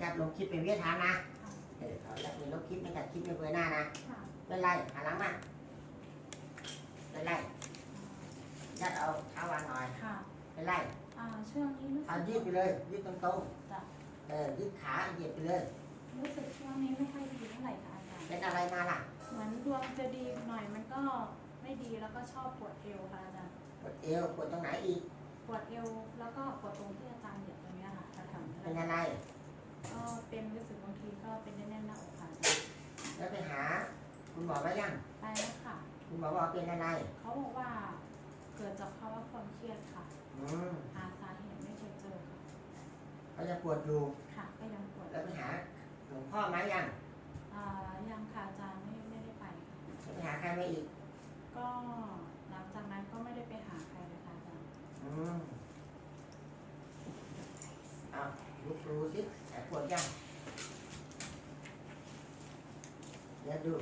จับลงคลิปเป็นวิทยาทานนะเออเขาอยากมีลบคลิปไม่จัดคลิปไม่เบอร์หน้านะค่ะเป็นไรหันหลังมาเป็นไรยัดเอาเท้าวางหน่อยค่ะเป็นไรอ่าช่วงนี้รู้สึเอากยืดไปเลยยืดตรงจะๆเออยืดขาเหยียดไปเลย รู้สึกช่วงนี้ไม่ค่อยดีเท่าไหร่ค่ะอาจารย์เป็นอะไรมาล่ะเหมือนดวงจะดีหน่อยมันก็ไม่ดีแล้วก็ชอบปวดเอวค่ะอาจารย์ปวดเอวปวดตรงไหนอีกปวดเอวแล้วก็ปวดตรงที่อาจารย์เหยียบตรงเนี้ยค่ะแถวๆเป็นนี้อะไร อมายังไปแล้วค่ะ คุณหมอบอกเป็นอะไร เขาบอกว่าเกิดจากภาวะความเครียดค่ะ อืมหาสาเหตุไม่เคยเจอค่ะเขาจะปวดอยู่ค่ะก็ยังปวดแล้วไปหาหลวงพ่อมายังอ่ายังค่ะอาจารย์ไม่ไม่ได้ไปค่ะแล้วไปหาใครมาอีก ก็หลังจากนั้นก็ไม่ได้ไปหาใครเลยค่ะอาจารย์อืมเอาลุกดูสิแต่ปวดยังเดี๋ยวดู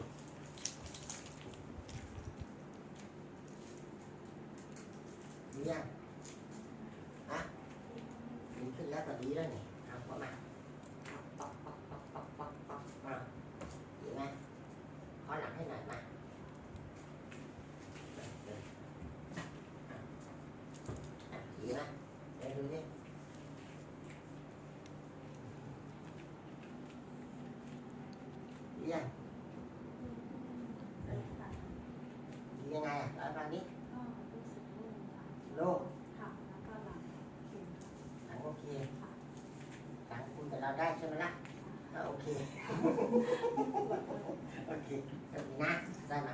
ยังอะดีขึ้นแล้วก็ดีแล้วนี่เอาเข้ามาป๊อกป๊อกป๊อกป๊อกป๊อกป๊อกมาดีไหมขอหลังให้หน่อยมาดีนะเดี๋ยวดูนี่ดียังดียังไงอ่ะแล้วตอนนี้ ได้ใช่ไหมล่ะโอเค โอเคแบบนี้นะ ได้ไหม